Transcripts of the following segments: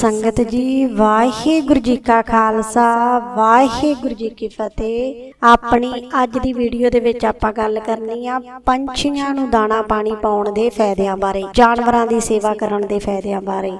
ਸੰਗਤ ਜੀ, ਵਾਹਿਗੁਰੂ ਜੀ ਕਾ ਖਾਲਸਾ, ਵਾਹਿਗੁਰੂ ਜੀ ਕੀ ਫਤਿਹ। ਆਪਣੀ ਅੱਜ ਦੀ ਵੀਡੀਓ ਦੇ ਵਿੱਚ ਆਪਾਂ ਗੱਲ ਕਰਨੀ ਆ ਪੰਛੀਆਂ ਨੂੰ ਦਾਣਾ ਪਾਣੀ ਪਾਉਣ ਦੇ ਫਾਇਦਿਆਂ ਬਾਰੇ, ਜਾਨਵਰਾਂ ਦੀ ਸੇਵਾ ਕਰਨ ਦੇ ਫਾਇਦਿਆਂ ਬਾਰੇ।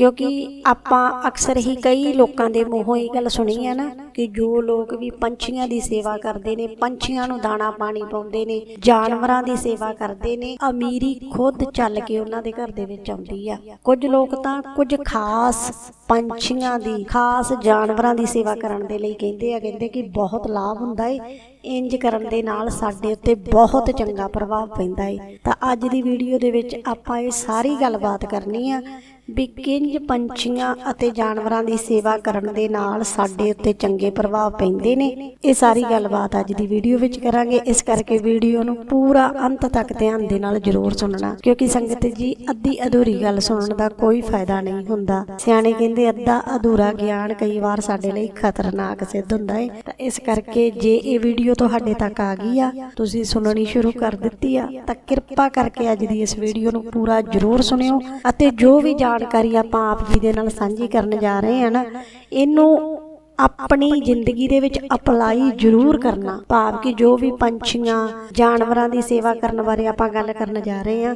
ਕਿਉਂਕਿ ਆਪਾਂ ਅਕਸਰ ਹੀ ਕਈ ਲੋਕਾਂ ਦੇ ਮੂੰਹੋਂ ਇਹ ਗੱਲ ਸੁਣੀ ਹੈ ਨਾ ਕਿ ਜੋ ਲੋਕ ਵੀ ਪੰਛੀਆਂ ਦੀ ਸੇਵਾ ਕਰਦੇ ਨੇ ਪੰਛੀਆਂ ਨੂੰ ਦਾਣਾ ਪਾਣੀ ਪਾਉਂਦੇ ਨੇ ਜਾਨਵਰਾਂ ਦੀ ਸੇਵਾ ਕਰਦੇ ਨੇ ਅਮੀਰੀ ਖੁਦ ਚੱਲ ਕੇ ਉਹਨਾਂ ਦੇ ਘਰ ਦੇ ਵਿੱਚ ਆਉਂਦੀ ਆ। ਕੁਝ ਲੋਕ ਤਾਂ ਕੁਝ ਖਾਸ ਪੰਛੀਆਂ ਦੀ ਖਾਸ ਜਾਨਵਰਾਂ ਦੀ ਸੇਵਾ ਕਰਨ ਦੇ ਲਈ ਕਹਿੰਦੇ ਆ ਕਹਿੰਦੇ ਕਿ ਬਹੁਤ ਲਾਭ ਹੁੰਦਾ ਏ। ਇੰਜ ਕਰਨ ਦੇ ਨਾਲ ਸਾਡੇ ਉੱਤੇ ਬਹੁਤ ਚੰਗਾ ਪ੍ਰਭਾਵ ਪੈਂਦਾ ਏ। ਤਾਂ ਅੱਜ ਦੀ ਵੀਡੀਓ ਦੇ ਵਿੱਚ ਆਪਾਂ ਇਹ ਸਾਰੀ ਗੱਲਬਾਤ ਕਰਨੀ ਆ ਵੀ ਪੰਛੀਆਂ ਅਤੇ ਜਾਨਵਰਾਂ ਦੀ ਸੇਵਾ ਕਰਨ ਦੇ ਨਾਲ ਸਾਡੇ ਉੱਤੇ ਚੰਗੇ ਪ੍ਰਭਾਵ ਪੈਂਦੇ ਨੇ। ਇਹ ਸਾਰੀ ਗੱਲਬਾਤ ਅੱਜ ਦੀ ਵੀਡੀਓ ਵਿੱਚ ਕਰਾਂਗੇ। ਇਸ ਕਰਕੇ ਵੀਡੀਓ ਨੂੰ ਪੂਰਾ ਅੰਤ ਤੱਕ ਧਿਆਨ ਦੇ ਨਾਲ ਜ਼ਰੂਰ ਸੁਣਨਾ, ਕਿਉਂਕਿ ਸੰਗਤ ਜੀ ਅੱਧੀ ਅਧੂਰੀ ਗੱਲ ਸੁਣਨ ਦਾ ਕੋਈ ਫਾਇਦਾ ਨਹੀਂ ਹੁੰਦਾ। ਸਿਆਣੇ ਕਹਿੰਦੇ ਅੱਧਾ ਅਧੂਰਾ ਗਿਆਨ ਕਈ ਵਾਰ ਸਾਡੇ ਲਈ ਖਤਰਨਾਕ ਸਿੱਧ ਹੁੰਦਾ ਹੈ ਤਾਂ ਇਸ ਕਰਕੇ ਜੇ ਇਹ ਵੀਡੀਓ ਤੁਹਾਡੇ ਤੱਕ ਆ ਗਈ ਆ, ਤੁਸੀਂ ਸੁਣਨੀ ਸ਼ੁਰੂ ਕਰ ਦਿੱਤੀ ਆ, ਤਾਂ ਕਿਰਪਾ ਕਰਕੇ ਅੱਜ ਦੀ ਇਸ ਵੀਡੀਓ ਨੂੰ ਪੂਰਾ ਜ਼ਰੂਰ ਸੁਣਿਓ ਅਤੇ ਜੋ ਵੀ ਜਾਣਕਾਰੀ ਆਪਾਂ ਆਪ ਜੀ ਦੇ ਨਾਲ ਸਾਂਝੀ ਕਰਨ ਜਾ ਰਹੇ ਹਾਂ ਨਾ, ਇਹਨੂੰ ਆਪਣੀ ਜ਼ਿੰਦਗੀ ਦੇ ਵਿੱਚ ਅਪਲਾਈ ਜ਼ਰੂਰ ਕਰਨਾ। ਭਾਵ ਕਿ ਜੋ ਵੀ ਪੰਛੀਆਂ, ਜਾਨਵਰਾਂ ਦੀ ਸੇਵਾ ਕਰਨ ਬਾਰੇ ਆਪਾਂ ਗੱਲ ਕਰਨ ਜਾ ਰਹੇ ਹਾਂ,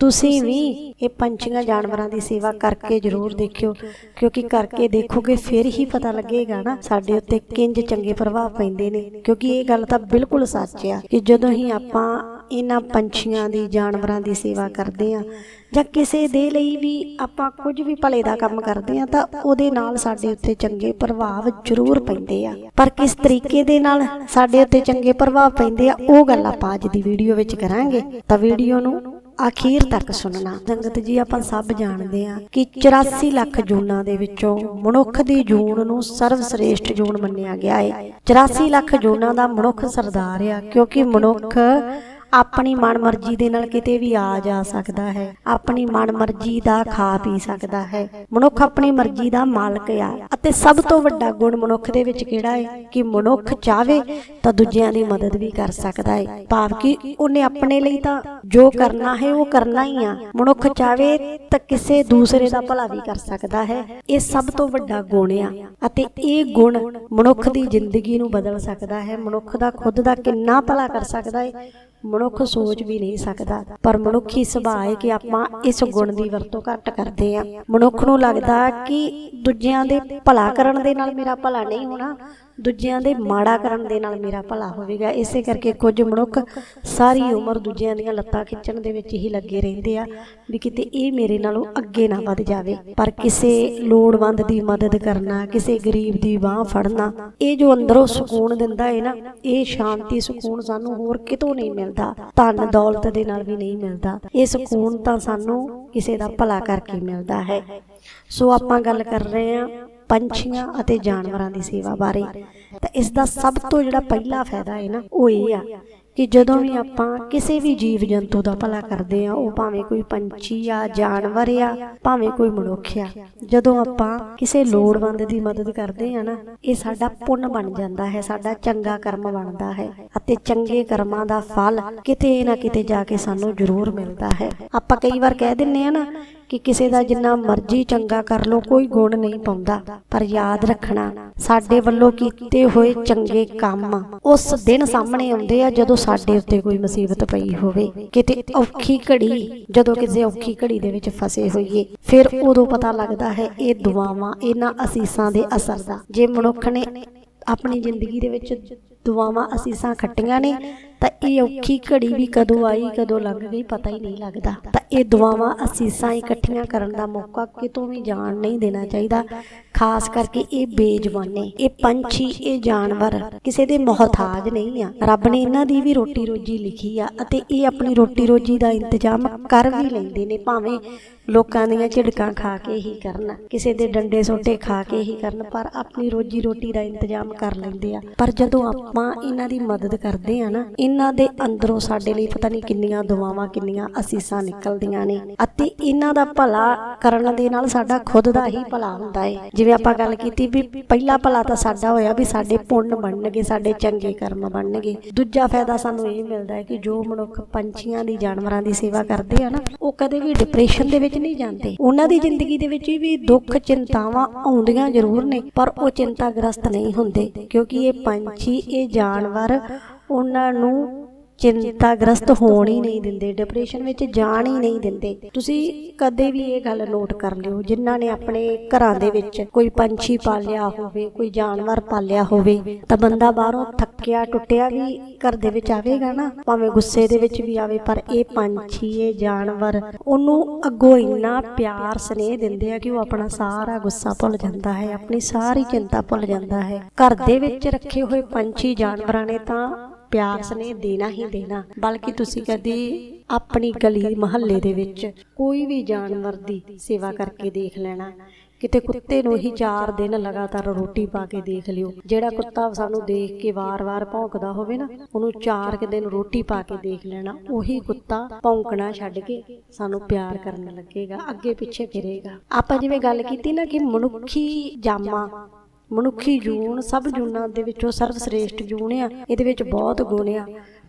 ਤੁਸੀਂ ਵੀ ਇਹ ਪੰਛੀਆਂ, ਜਾਨਵਰਾਂ ਦੀ ਸੇਵਾ ਕਰਕੇ ਜ਼ਰੂਰ ਦੇਖਿਓ, ਕਿਉਂਕਿ ਕਰਕੇ ਦੇਖੋਗੇ ਫਿਰ ਹੀ ਪਤਾ ਲੱਗੇਗਾ ਨਾ, ਸਾਡੇ ਉੱਤੇ ਕਿੰਜ ਚੰਗੇ ਪ੍ਰਭਾਵ ਪੈਂਦੇ ਨੇ। ਕਿਉਂਕਿ ਇਹ ਗੱਲ ਤਾਂ ਬਿਲਕੁਲ ਸੱਚ ਆ ਕਿ ਜਦੋਂ ਹੀ ਆਪਾਂ ਇਹਨਾਂ ਪੰਛੀਆਂ ਦੀ, ਜਾਨਵਰਾਂ ਦੀ ਸੇਵਾ ਕਰਦੇ ਆ ਜਾਂ ਕਿਸੇ ਦੇ ਲਈ ਵੀ ਆਪਾਂ ਕੁਝ ਵੀ ਭਲੇ ਦਾ ਕੰਮ ਕਰਦੇ ਆ ਤਾਂ ਉਹਦੇ ਨਾਲ ਸਾਡੇ ਉੱਤੇ ਚੰਗੇ ਪ੍ਰਭਾਵ ਜ਼ਰੂਰ ਪੈਂਦੇ ਆ। ਪਰ ਕਿਸ ਤਰੀਕੇ ਦੇ ਨਾਲ ਸਾਡੇ ਉੱਤੇ ਚੰਗੇ ਪ੍ਰਭਾਵ ਪੈਂਦੇ ਆ, ਉਹ ਗੱਲ ਆਪਾਂ ਅੱਜ ਦੀ ਵੀਡੀਓ ਵਿੱਚ ਕਰਾਂਗੇ। ਤਾਂ ਵੀਡੀਓ ਨੂੰ ਅਖੀਰ ਤੱਕ ਸੁਣਨਾ। ਸੰਗਤ ਜੀ, ਆਪਾਂ ਸਭ ਜਾਣਦੇ ਆ ਕਿ 84 ਲੱਖ ਜੂਨਾਂ ਦੇ ਵਿੱਚੋਂ ਮਨੁੱਖ ਦੀ ਜੂਨ ਨੂੰ ਸਰਵ ਸ੍ਰੇਸ਼ਟ ਜੂਨ ਮੰਨਿਆ ਗਿਆ ਹੈ 84 ਲੱਖ ਜੂਨਾਂ ਦਾ ਮਨੁੱਖ ਸਰਦਾਰ ਆ, ਕਿਉਂਕਿ ਮਨੁੱਖ ਆਪਣੀ ਮਨਮਰਜ਼ੀ ਦੇ ਨਾਲ ਕਿਤੇ ਵੀ ਆ ਜਾ ਸਕਦਾ ਹੈ। ਆਪਣੀ ਮਨਮਰਜ਼ੀ ਦਾ ਖਾ ਪੀ ਸਕਦਾ ਹੈ। ਮਨੁੱਖ ਆਪਣੀ ਮਰਜ਼ੀ ਦਾ ਮਾਲਕ ਆ ਅਤੇ ਸਭ ਤੋਂ ਵੱਡਾ ਗੁਣ ਮਨੁੱਖ ਦੇ ਵਿੱਚ ਕਿਹੜਾ ਹੈ? ਕਿ ਮਨੁੱਖ ਚਾਵੇ ਤਾਂ ਦੂਜਿਆਂ ਦੀ ਮਦਦ ਵੀ ਕਰ ਸਕਦਾ ਹੈ। ਭਾਵ ਕਿ ਉਹਨੇ ਆਪਣੇ ਲਈ ਤਾਂ ਜੋ ਕਰਨਾ ਹੈ, ਉਹ ਕਰਨਾ ਹੀ ਆ। ਮਨੁੱਖ ਚਾਵੇ ਤਾਂ ਕਿਸੇ ਦੂਸਰੇ ਦਾ ਭਲਾ ਵੀ ਕਰ ਸਕਦਾ ਹੈ। ਇਹ ਸਭ ਤੋਂ ਵੱਡਾ ਗੁਣ ਆ ਅਤੇ ਇਹ ਗੁਣ ਮਨੁੱਖ ਦੀ ਜ਼ਿੰਦਗੀ ਨੂੰ ਬਦਲ ਸਕਦਾ ਹੈ। ਮਨੁੱਖ ਦਾ ਖੁਦ ਦਾ ਕਿੰਨਾ ਭਲਾ ਕਰ ਸਕਦਾ ਹੈ ਮਨੁੱਖ ਸੋਚ ਵੀ ਨਹੀਂ ਸਕਦਾ, ਪਰ ਮਨੁੱਖੀ ਸੁਭਾਅ ਹੈ ਕਿ ਆਪਾਂ ਇਸ ਗੁਣ ਦੀ ਵਰਤੋਂ ਘੱਟ ਕਰਦੇ ਆ ਮਨੁੱਖ ਨੂੰ ਲੱਗਦਾ ਕਿ ਦੂਜਿਆਂ ਦੇ ਭਲਾ ਕਰਨ ਦੇ ਨਾਲ ਮੇਰਾ ਭਲਾ ਨਹੀਂ ਹੋਣਾ ਦੂਜਿਆਂ ਦੇ ਮਾੜਾ ਕਰਨ ਦੇ ਨਾਲ ਮੇਰਾ ਭਲਾ ਹੋਵੇਗਾ। ਇਸੇ ਕਰਕੇ ਕੁਝ ਮਨੁੱਖ ਸਾਰੀ ਉਮਰ ਦੂਜਿਆਂ ਦੀਆਂ ਲੱਤਾਂ ਖਿੱਚਣ ਦੇ ਵਿੱਚ ਹੀ ਲੱਗੇ ਰਹਿੰਦੇ ਆ ਵੀ ਕਿਤੇ ਇਹ ਮੇਰੇ ਨਾਲੋਂ ਅੱਗੇ ਨਾ ਵੱਧ ਜਾਵੇ। ਪਰ ਕਿਸੇ ਲੋੜਵੰਦ ਦੀ ਮਦਦ ਕਰਨਾ, ਕਿਸੇ ਗਰੀਬ ਦੀ ਬਾਹ ਫੜਨਾ, ਇਹ ਜੋ ਅੰਦਰੋਂ ਸਕੂਨ ਦਿੰਦਾ ਹੈ ਨਾ, ਇਹ ਸ਼ਾਂਤੀ, ਸਕੂਨ ਸਾਨੂੰ ਹੋਰ ਕਿਤੋਂ ਨਹੀਂ ਮਿਲਦਾ। ਧਨ ਦੌਲਤ ਦੇ ਨਾਲ ਵੀ ਨਹੀਂ ਮਿਲਦਾ। ਇਹ ਸਕੂਨ ਤਾਂ ਸਾਨੂੰ ਕਿਸੇ ਦਾ ਭਲਾ ਕਰਕੇ ਮਿਲਦਾ ਹੈ। ਸੋ ਆਪਾਂ ਗੱਲ ਕਰ ਰਹੇ ਹਾਂ ਪੰਛੀਆਂ ਅਤੇ ਜਾਨਵਰਾਂ ਦੀ ਸੇਵਾ ਬਾਰੇ। ਤਾਂ ਇਸ ਦਾ ਸਭ ਤੋਂ ਜਿਹੜਾ ਪਹਿਲਾ ਫਾਇਦਾ ਹੈ ਨਾ, ਉਹ ਇਹ ਆ ਕਿ ਜਦੋਂ ਵੀ ਆਪਾਂ ਕਿਸੇ ਵੀ ਜੀਵ ਜੰਤੂ ਦਾ ਭਲਾ ਕਰਦੇ ਆ ਉਹ ਭਾਵੇਂ ਕੋਈ ਪੰਛੀ ਆ, ਜਾਨਵਰ ਆ, ਭਾਵੇਂ ਕੋਈ ਮਨੁੱਖ ਆ, ਜਦੋਂ ਆਪਾਂ ਕਿਸੇ ਲੋੜਵੰਦ ਦੀ ਮਦਦ ਕਰਦੇ ਆ ਨਾ, ਇਹ ਸਾਡਾ ਪੁੰਨ ਬਣ ਜਾਂਦਾ ਹੈ, ਸਾਡਾ ਚੰਗਾ ਕਰਮ ਬਣਦਾ ਹੈ ਅਤੇ ਚੰਗੇ ਕਰਮਾਂ ਦਾ ਫਲ ਕਿਤੇ ਨਾ ਕਿਤੇ ਜਾ ਕੇ ਸਾਨੂੰ ਜ਼ਰੂਰ ਮਿਲਦਾ ਹੈ। ਆਪਾਂ ਕਈ ਵਾਰ ਕਹਿ ਦਿੰਨੇ ਆ ਨਾ ਕਿ ਕਿਸੇ ਦਾ ਜਿੰਨਾ ਮਰਜ਼ੀ ਚੰਗਾ ਕਰ ਲੋ ਕੋਈ ਗੁਣ ਨਹੀਂ ਪਾਉਂਦਾ। ਪਰ ਯਾਦ ਰੱਖਣਾ, ਸਾਡੇ ਵੱਲੋਂ ਕੀਤੇ ਹੋਏ ਚੰਗੇ ਕੰਮ ਉਸ ਦਿਨ ਸਾਹਮਣੇ ਆਉਂਦੇ ਆ ਜਦੋਂ ਸਾਡੇ ਉੱਤੇ ਕੋਈ ਮੁਸੀਬਤ ਪਈ ਹੋਵੇ। ਕਿਤੇ ਔਖੀ ਘੜੀ, ਜਦੋਂ ਕਿਸੇ ਔਖੀ ਘੜੀ ਦੇ ਵਿੱਚ ਫਸੇ ਹੋਈਏ, ਫਿਰ ਉਦੋਂ ਪਤਾ ਲੱਗਦਾ ਹੈ ਇਹ ਦੁਆਵਾਂ, ਇਹਨਾਂ ਅਸੀਸਾਂ ਦੇ ਅਸਰ ਦਾ। ਜੇ ਮਨੁੱਖ ਨੇ ਆਪਣੀ ਜ਼ਿੰਦਗੀ ਦੇ ਵਿੱਚ ਦੁਆਵਾਂ, ਅਸੀਸਾਂ ਖੱਟੀਆਂ ਨੇ ਤਾਂ ਇਹ ਔਖੀ ਘੜੀ ਵੀ ਕਦੋਂ ਆਈ ਕਦੋਂ ਲੰਘ ਗਈ ਪਤਾ ਹੀ ਨਹੀਂ ਲੱਗਦਾ। ਤਾਂ ਇਹ ਦੁਆਵਾਂ ਅਸੀਸਾਂ ਇਕੱਠੀਆਂ ਕਰਨ ਦਾ ਮੌਕਾ ਕਿਤੋਂ ਵੀ ਜਾਣ ਨਹੀਂ ਦੇਣਾ ਚਾਹੀਦਾ। ਖਾਸ ਕਰਕੇ ਇਹ ਬੇਜਵਾਨੇ, ਇਹ ਪੰਛੀ, ਇਹ ਜਾਨਵਰ, ਕਿਸੇ ਦੇ ਮੁਹਤਾਜ ਨਹੀਂ ਆ। ਰੱਬ ਨੇ ਇਹਨਾਂ ਦੀ ਵੀ ਰੋਟੀ ਰੋਜੀ ਲਿਖੀ ਆ ਅਤੇ ਇਹ ਆਪਣੀ ਰੋਟੀ ਰੋਜੀ ਦਾ ਇੰਤਜ਼ਾਮ ਕਰ ਵੀ ਲੈਂਦੇ ਨੇ, ਭਾਵੇਂ ਲੋਕਾਂ ਦੀਆਂ ਝਿੜਕਾਂ ਖਾ ਕੇ ਹੀ ਕਰਨ, ਕਿਸੇ ਦੇ ਡੰਡੇ ਸੋਟੇ ਖਾ ਕੇ ਹੀ ਕਰਨ, ਪਰ ਆਪਣੀ ਰੋਜੀ ਰੋਟੀ ਦਾ ਇੰਤਜ਼ਾਮ ਕਰ ਲੈਂਦੇ ਆ। ਪਰ ਜਦੋਂ ਆਪਾਂ ਇਹਨਾਂ ਦੀ ਮਦਦ ਕਰਦੇ ਆ ਨਾ, ਇਹਨਾਂ ਦੇ ਅੰਦਰੋਂ ਸਾਡੇ ਲਈ ਪਤਾ ਨਹੀਂ ਕਿੰਨੀਆਂ ਦੁਆਵਾਂ, ਕਿੰਨੀਆਂ ਅਸੀਸਾਂ ਨਿਕਲਦੀਆਂ ਨੇ, ਅਤੇ ਇਹਨਾਂ ਦਾ ਭਲਾ ਕਰਨ ਦੇ ਨਾਲ ਸਾਡਾ ਖੁਦ ਦਾ ਹੀ ਭਲਾ ਹੁੰਦਾ ਹੈ ਜਿਵੇਂ ਆਪਾਂ ਗੱਲ ਕੀਤੀ ਵੀ ਪਹਿਲਾ ਭਲਾ ਤਾਂ ਸਾਡਾ ਹੋਇਆ ਵੀ ਸਾਡੇ ਪੁੰਨ ਬਣਨਗੇ, ਸਾਡੇ ਚੰਗੇ ਕਰਮ ਬਣਨਗੇ। ਦੂਜਾ ਫਾਇਦਾ ਸਾਨੂੰ ਇਹ ਮਿਲਦਾ ਹੈ ਕਿ ਜੋ ਮਨੁੱਖ ਪੰਛੀਆਂ ਦੀ, ਜਾਨਵਰਾਂ ਦੀ ਸੇਵਾ ਕਰਦੇ ਆ ਨਾ, ਉਹ ਕਦੇ ਵੀ ਡਿਪਰੈਸ਼ਨ ਦੇ ਵਿੱਚ ਨਹੀਂ ਜਾਂਦੇ। ਉਹਨਾਂ ਦੀ ਜ਼ਿੰਦਗੀ ਦੇ ਵਿੱਚ ਵੀ ਦੁੱਖ ਚਿੰਤਾਵਾਂ ਆਉਂਦੀਆਂ ਜ਼ਰੂਰ ਨੇ, ਪਰ ਉਹ ਚਿੰਤਾਗ੍ਰਸਤ ਨਹੀਂ ਹੁੰਦੇ, ਕਿਉਂਕਿ ਇਹ ਪੰਛੀ, ਇਹ ਜਾਨਵਰ ਉਹਨਾਂ ਨੂੰ ਚਿੰਤਾਗ੍ਰਸਤ ਹੋਣ ਹੀ ਨਹੀਂ ਦਿੰਦੇ ਡਿਪਰੈਸ਼ਨ ਵਿੱਚ ਜਾਣ ਹੀ ਨਹੀਂ ਦਿੰਦੇ। ਤੁਸੀਂ ਕਦੇ ਵੀ ਇਹ ਗੱਲ ਨੋਟ ਕਰ ਲਿਓ, ਜਿਨ੍ਹਾਂ ਨੇ ਆਪਣੇ ਘਰਾਂ ਦੇ ਵਿੱਚ ਕੋਈ ਪੰਛੀ ਪਾਲਿਆ ਹੋਵੇ, ਕੋਈ ਜਾਨਵਰ ਪਾਲਿਆ ਹੋਵੇ, ਤਾਂ ਬੰਦਾ ਬਾਹਰੋਂ ਥੱਕਿਆ, ਟੁੱਟਿਆ ਵੀ ਘਰ ਦੇ ਵਿੱਚ ਆਵੇਗਾ ਨਾ। ਭਾਵੇਂ ਗੁੱਸੇ ਦੇ ਵਿੱਚ ਵੀ ਆਵੇ, ਪਰ ਇਹ ਪੰਛੀ, ਇਹ ਜਾਨਵਰ, ਉਹਨੂੰ ਅੱਗੋਂ ਇੰਨਾ ਪਿਆਰ, ਸਨੇਹ ਦਿੰਦੇ ਆ ਕਿ ਉਹ ਆਪਣਾ ਸਾਰਾ ਗੁੱਸਾ ਭੁੱਲ ਜਾਂਦਾ ਹੈ, ਆਪਣੀ ਸਾਰੀ ਚਿੰਤਾ ਭੁੱਲ ਜਾਂਦਾ ਹੈ। ਘਰ ਦੇ ਵਿੱਚ ਰੱਖੇ ਹੋਏ ਪੰਛੀ, ਜਾਨਵਰਾਂ ਨੇ ਤਾਂ ਪਿਆਰ ਸਨੇਹ ਦੇਣਾ ਹੀ ਦੇਣਾ, ਬਲਕਿ ਤੁਸੀਂ ਕਦੇ ਆਪਣੀ ਗਲੀ ਮਹੱਲੇ ਦੇ ਵਿੱਚ ਕੋਈ ਵੀ ਜਾਨਵਰ ਦੀ ਸੇਵਾ ਕਰਕੇ ਦੇਖ ਲੈਣਾ। ਕਿਤੇ ਕੁੱਤੇ ਨੂੰ ਹੀ 4 ਦਿਨ ਲਗਾਤਾਰ ਰੋਟੀ ਪਾ ਕੇ ਦੇਖ ਲਿਓ। ਜਿਹੜਾ ਕੁੱਤਾ ਸਾਨੂੰ ਦੇਖ ਕੇ ਵਾਰ-ਵਾਰ ਭੌਂਕਦਾ ਹੋਵੇ ਨਾ, ਉਹਨੂੰ 4 ਦਿਨ ਰੋਟੀ ਪਾ ਕੇ ਦੇਖ ਲੈਣਾ। ਉਹੀ ਕੁੱਤਾ ਭੌਂਕਣਾ ਛੱਡ ਕੇ ਸਾਨੂੰ ਪਿਆਰ ਕਰਨ ਲੱਗੇਗਾ, ਅੱਗੇ ਪਿੱਛੇ ਫਿਰੇਗਾ। ਆਪਾਂ ਜਿਵੇਂ ਗੱਲ ਕੀਤੀ ਨਾ ਕਿ ਮਨੁੱਖੀ ਜਾਮਾ ਮਨੁੱਖੀ ਜੂਨ ਸਭ ਜੂਨਾਂ ਦੇ ਵਿੱਚੋਂ ਸਰਵ ਸ੍ਰੇਸ਼ਟ ਜੂਨ ਆ, ਇਹਦੇ ਵਿੱਚ ਬਹੁਤ ਗੁਣ ਆ।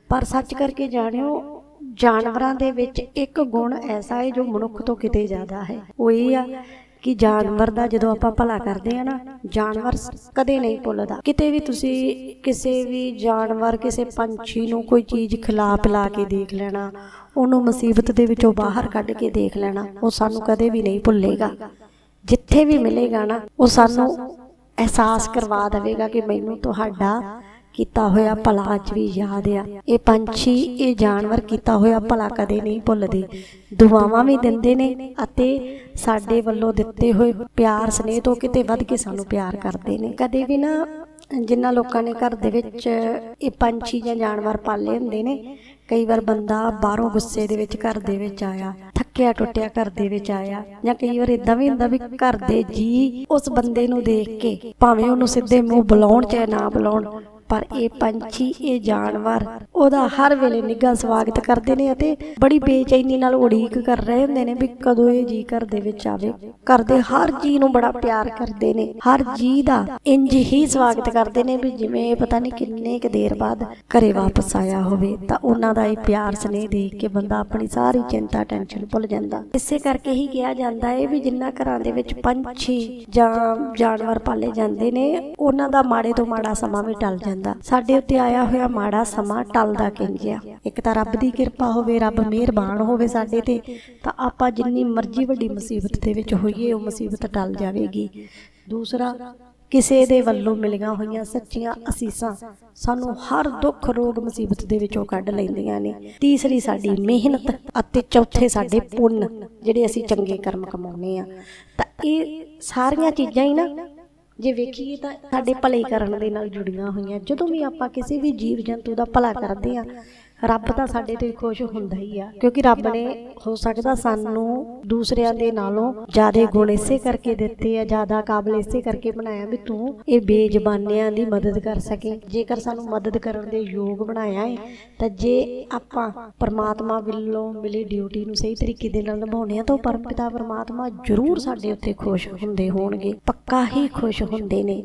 ਪਰ ਸੱਚ ਕਰਕੇ ਜਾਣਿਓ, ਜਾਨਵਰਾਂ ਦੇ ਵਿੱਚ ਇੱਕ ਗੁਣ ਐਸਾ ਹੈ ਜੋ ਮਨੁੱਖ ਤੋਂ ਕਿਤੇ ਜ਼ਿਆਦਾ ਹੈ। ਉਹ ਇਹ ਆ ਕਿ ਜਾਨਵਰ ਦਾ ਜਦੋਂ ਆਪਾਂ ਭਲਾ ਕਰਦੇ ਆ ਨਾ, ਜਾਨਵਰ ਕਦੇ ਨਹੀਂ ਭੁੱਲਦਾ। ਕਿਤੇ ਵੀ ਤੁਸੀਂ ਕਿਸੇ ਵੀ ਜਾਨਵਰ, ਕਿਸੇ ਪੰਛੀ ਨੂੰ ਕੋਈ ਚੀਜ਼ ਖਿਲਾ ਪਿਲਾ ਕੇ ਦੇਖ ਲੈਣਾ, ਉਹਨੂੰ ਮੁਸੀਬਤ ਦੇ ਵਿੱਚੋਂ ਬਾਹਰ ਕੱਢ ਕੇ ਦੇਖ ਲੈਣਾ, ਉਹ ਸਾਨੂੰ ਕਦੇ ਵੀ ਨਹੀਂ ਭੁੱਲੇਗਾ। ਜਿੱਥੇ ਵੀ ਮਿਲੇਗਾ ਨਾ, ਉਹ ਸਾਨੂੰ ਅਹਿਸਾਸ ਕਰਵਾ ਦੇਵੇਗਾ ਕਿ ਮੈਨੂੰ ਤੁਹਾਡਾ ਕੀਤਾ ਹੋਇਆ ਭਲਾ ਅੱਜ ਵੀ ਯਾਦ ਆ। ਇਹ ਪੰਛੀ ਇਹ ਜਾਨਵਰ ਕੀਤਾ ਹੋਇਆ ਭਲਾ ਕਦੇ ਨਹੀਂ ਭੁੱਲਦੇ। ਦੁਆਵਾਂ ਵੀ ਦਿੰਦੇ ਨੇ ਅਤੇ ਸਾਡੇ ਵੱਲੋਂ ਦਿੱਤੇ ਹੋਏ ਪਿਆਰ ਸਨੇਹ ਤੋਂ ਕਿਤੇ ਵੱਧ ਕੇ ਸਾਨੂੰ ਪਿਆਰ ਕਰਦੇ ਨੇ। ਕਦੇ ਵੀ ਨਾ ਜਿਨ੍ਹਾਂ ਲੋਕਾਂ ਨੇ ਘਰ ਦੇ ਵਿੱਚ ਇਹ ਪੰਛੀ ਜਾਂ ਜਾਨਵਰ ਪਾਲੇ ਹੁੰਦੇ ਨੇ ਕਈ ਵਾਰ ਬੰਦਾ ਬਾਹਰੋਂ ਗੁੱਸੇ ਦੇ ਵਿੱਚ ਘਰ ਦੇ ਵਿੱਚ ਆਇਆ ਕਿਆ ਟੁੱਟਿਆ ਘਰ ਦੇ ਵਿੱਚ ਆਇਆ ਜਾਂ ਕਈ ਵਾਰ ਇਦਾਂ ਵੀ ਹੁੰਦਾ ਵੀ ਘਰ ਦੇ ਜੀ ਉਸ ਬੰਦੇ ਨੂੰ ਦੇਖ ਕੇ ਭਾਵੇਂ ਉਹਨੂੰ ਸਿੱਧੇ ਮੂੰਹ ਬੁਲਾਉਣ ਚਾਹੇ ਨਾ ਬੁਲਾਉਣ ਪਰ ਇਹ ਪੰਛੀ, ਇਹ ਜਾਨਵਰ, ਉਹਦਾ ਹਰ ਵੇਲੇ ਨਿੱਘਾ ਸਵਾਗਤ ਕਰਦੇ ਨੇ ਅਤੇ ਬੜੀ ਬੇਚੈਨੀ ਨਾਲ ਉਡੀਕ ਕਰ ਰਹੇ ਹੁੰਦੇ ਨੇ ਵੀ ਕਦੋਂ ਇਹ ਜੀ ਘਰ ਦੇ ਵਿੱਚ ਆਵੇ। ਘਰ ਦੇ ਹਰ ਜੀ ਨੂੰ ਬੜਾ ਪਿਆਰ ਕਰਦੇ ਨੇ। ਹਰ ਜੀ ਦਾ ਇੰਜ ਹੀ ਸਵਾਗਤ ਕਰਦੇ ਨੇ ਵੀ ਜਿਵੇਂ ਪਤਾ ਨਹੀਂ ਕਿੰਨੇ ਕੁ ਦੇਰ ਬਾਅਦ ਘਰੇ ਵਾਪਸ ਆਇਆ ਹੋਵੇ, ਤਾਂ ਉਹਨਾਂ ਦਾ ਇਹ ਪਿਆਰ ਸਨੇਹ ਦੇਖ ਕੇ ਬੰਦਾ ਆਪਣੀ ਸਾਰੀ ਚਿੰਤਾ, ਟੈਨਸ਼ਨ ਭੁੱਲ ਜਾਂਦਾ। ਇਸੇ ਕਰਕੇ ਹੀ ਕਿਹਾ ਜਾਂਦਾ ਹੈ ਵੀ ਜਿੰਨਾ ਘਰਾਂ ਦੇ ਵਿੱਚ ਪੰਛੀ ਜਾਂ ਜਾਨਵਰ ਪਾਲੇ ਜਾਂਦੇ ਨੇ, ਉਹਨਾਂ ਦਾ ਮਾੜੇ ਤੋਂ ਮਾੜਾ ਸਮਾਂ ਵੀ ਟਲ ਜਾਂਦਾ। ਸਾਡੇ ਉੱਤੇ ਆਇਆ ਹੋਇਆ ਮਾੜਾ ਸਮਾਂ ਟਲਦਾ ਕਿੰਜਿਆ ਇੱਕ ਤਾਂ ਰੱਬ ਦੀ ਕਿਰਪਾ ਹੋਵੇ, ਰੱਬ ਮਿਹਰਬਾਨ ਹੋਵੇ ਸਾਡੇ ਤੇ, ਤਾਂ ਆਪਾਂ ਜਿੰਨੀ ਮਰਜ਼ੀ ਵੱਡੀ ਮੁਸੀਬਤ ਦੇ ਵਿੱਚ ਹੋਈਏ, ਉਹ ਮੁਸੀਬਤ ਟਲ ਜਾਵੇਗੀ। ਦੂਸਰਾ, ਕਿਸੇ ਦੇ ਵੱਲੋਂ ਮਿਲੀਆਂ ਹੋਈਆਂ ਸੱਚੀਆਂ ਅਸੀਸਾਂ ਸਾਨੂੰ ਹਰ ਦੁੱਖ ਰੋਗ ਮੁਸੀਬਤ ਦੇ ਵਿੱਚੋਂ ਕੱਢ ਲੈਂਦੀਆਂ ਨੇ। ਤੀਸਰੀ, ਸਾਡੀ ਮਿਹਨਤ ਅਤੇ ਚੌਥੇ, ਸਾਡੇ ਪੁੰਨ, ਜਿਹੜੇ ਅਸੀਂ ਚੰਗੇ ਕਰਮ ਕਮਾਉਨੇ ਆ ਤਾਂ ਇਹ ਸਾਰੀਆਂ ਚੀਜ਼ਾਂ ਹੀ ਨਾ ਜੇ ਵੇਖੀਏ ਤਾਂ ਸਾਡੇ ਭਲੇ ਕਰਨ ਦੇ ਨਾਲ ਜੁੜੀਆਂ ਹੋਈਆਂ। ਜਦੋਂ ਵੀ ਆਪਾਂ ਕਿਸੇ ਵੀ ਜੀਵ ਜੰਤੂ ਦਾ ਭਲਾ ਕਰਦੇ ਆ ਰੱਬ ਤਾਂ ਸਾਡੇ ਤੇ ਖੁਸ਼ ਹੁੰਦਾ ਹੀ ਆ ਕਿਉਂਕਿ ਰੱਬ ਨੇ ਹੋ ਸਕਦਾ ਸਾਨੂੰ ਦੂਸਰਿਆਂ ਦੇ ਨਾਲੋਂ ਜ਼ਿਆਦਾ ਗੁਣ ਇਸੇ ਕਰਕੇ ਦਿੱਤੇ ਆ ਜ਼ਿਆਦਾ ਕਾਬਲ ਇਸੇ ਕਰਕੇ ਬਣਾਇਆ ਵੀ ਤੂੰ ਇਹ ਬੇਜ਼ਬਾਨਿਆਂ ਦੀ ਮਦਦ ਕਰ ਸਕੇ। ਜੇਕਰ ਸਾਨੂੰ ਮਦਦ ਕਰਨ ਦੇ ਯੋਗ ਬਣਾਇਆ ਹੈ ਤਾਂ ਜੇ ਆਪਾਂ ਪਰਮਾਤਮਾ ਵੱਲੋਂ ਮਿਲੀ ਡਿਊਟੀ ਨੂੰ ਸਹੀ ਤਰੀਕੇ ਦੇ ਨਾਲ ਨਿਭਾਉਣੇ ਆ ਤਾਂ ਪਰਮਪਿਤਾ ਪਰਮਾਤਮਾ ਜ਼ਰੂਰ ਸਾਡੇ ਉੱਤੇ ਖੁਸ਼ ਹੁੰਦੇ ਹੋਣਗੇ। ਪੱਕਾ ਹੀ ਖੁਸ਼ ਹੁੰਦੇ ਨੇ।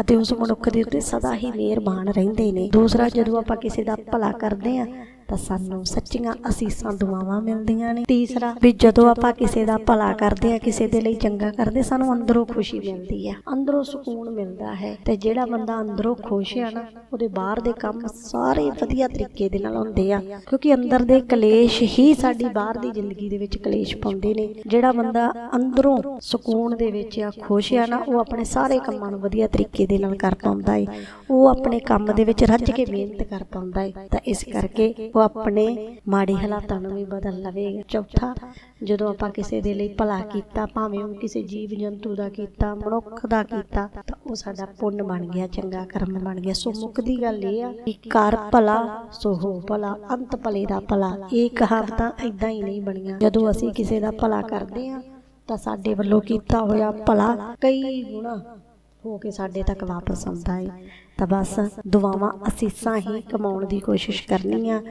ਅਤੇ ਉਸ ਮਨੁੱਖ ਦੇ ਉੱਤੇ ਸਦਾ ਹੀ ਮਿਹਰਬਾਨ ਰਹਿੰਦੇ ਨੇ। ਦੂਸਰਾ, ਜਦੋਂ ਆਪਾਂ ਕਿਸੇ ਦਾ ਭਲਾ ਕਰਦੇ ਆ ਤਾਂ ਸਾਨੂੰ ਸੱਚੀਆਂ ਅਸੀਸਾਂ ਦੁਆਵਾਂ ਮਿਲਦੀਆਂ ਨੇ। ਤੀਸਰਾ, ਵੀ ਜਦੋਂ ਆਪਾਂ ਕਿਸੇ ਦਾ ਭਲਾ ਕਰਦੇ ਆ, ਕਿਸੇ ਦੇ ਲਈ ਚੰਗਾ ਕਰਦੇ, ਸਾਨੂੰ ਅੰਦਰੋਂ ਖੁਸ਼ੀ ਮਿਲਦੀ ਆ। ਅੰਦਰੋਂ ਸਕੂਨ ਮਿਲਦਾ ਹੈ ਤੇ ਜਿਹੜਾ ਬੰਦਾ ਅੰਦਰੋਂ ਖੁਸ਼ ਆ ਨਾ, ਉਹਦੇ ਬਾਹਰ ਦੇ ਕੰਮ ਸਾਰੇ ਵਧੀਆ ਤਰੀਕੇ ਦੇ ਨਾਲ ਹੁੰਦੇ ਆ। ਕਿਉਂਕਿ ਅੰਦਰ ਦੇ ਕਲੇਸ਼ ਹੀ ਸਾਡੀ ਬਾਹਰ ਦੀ ਜ਼ਿੰਦਗੀ ਦੇ ਵਿੱਚ ਕਲੇਸ਼ ਪਾਉਂਦੇ ਨੇ। ਜਿਹੜਾ ਬੰਦਾ ਅੰਦਰੋਂ ਸਕੂਨ ਦੇ ਵਿੱਚ ਆ, ਖੁਸ਼ ਆ ਨਾ, ਉਹ ਆਪਣੇ ਸਾਰੇ ਕੰਮਾਂ ਨੂੰ ਵਧੀਆ ਤਰੀਕੇ ਦੇ ਨਾਲ ਕਰ ਪਾਉਂਦਾ ਏ। ਉਹ ਆਪਣੇ ਕੰਮ ਦੇ ਵਿੱਚ ਰੱਜ ਕੇ ਮਿਹਨਤ ਕਰ ਪਾਉਂਦਾ ਏ। ਤਾਂ ਇਸ ਕਰਕੇ ਉਹ ਆਪਣੇ ਮਾੜੇ ਹਾਲਾਤਾਂ ਨੂੰ ਵੀ ਬਦਲ ਲਵੇਗਾ। ਚੌਥਾ, ਜਦੋਂ ਆਪਾਂ ਕਿਸੇ ਦੇ ਲਈ ਭਲਾ ਕੀਤਾ, ਭਾਵੇਂ ਉਹ ਕਿਸੇ ਜੀਵ ਜੰਤੂ ਦਾ ਕੀਤਾ, ਮਨੁੱਖ ਦਾ ਕੀਤਾ, ਤਾਂ ਉਹ ਸਾਡਾ ਪੁੰਨ ਬਣ ਗਿਆ, ਚੰਗਾ ਕਰਮ ਬਣ ਗਿਆ। ਸੋ ਮੁੱਕਦੀ ਗੱਲ ਇਹ ਆ ਕਿ ਕਰ ਭਲਾ, ਸੋ ਹੋ ਭਲਾ, ਅੰਤ ਭਲੇ ਦਾ ਭਲਾ। ਇਹ ਕਹਾਵਤਾਂ ਇਦਾਂ ਹੀ ਨਹੀਂ ਬਣੀਆਂ। ਜਦੋਂ ਅਸੀਂ ਕਿਸੇ ਦਾ ਭਲਾ ਕਰਦੇ ਆ ਤਾਂ ਸਾਡੇ ਵੱਲੋਂ ਕੀਤਾ ਹੋਇਆ ਭਲਾ ਕਈ ਗੁਣਾ ਹੋ ਕੇ ਸਾਡੇ ਤੱਕ ਵਾਪਸ ਆਉਂਦਾ ਹੈ ਤਾਂ ਬਸ ਦੁਆਵਾਂ ਅਸੀਸਾਂ ਹੀ ਕਮਾਉਣ ਦੀ ਕੋਸ਼ਿਸ਼ ਕਰਨੀ ਆ।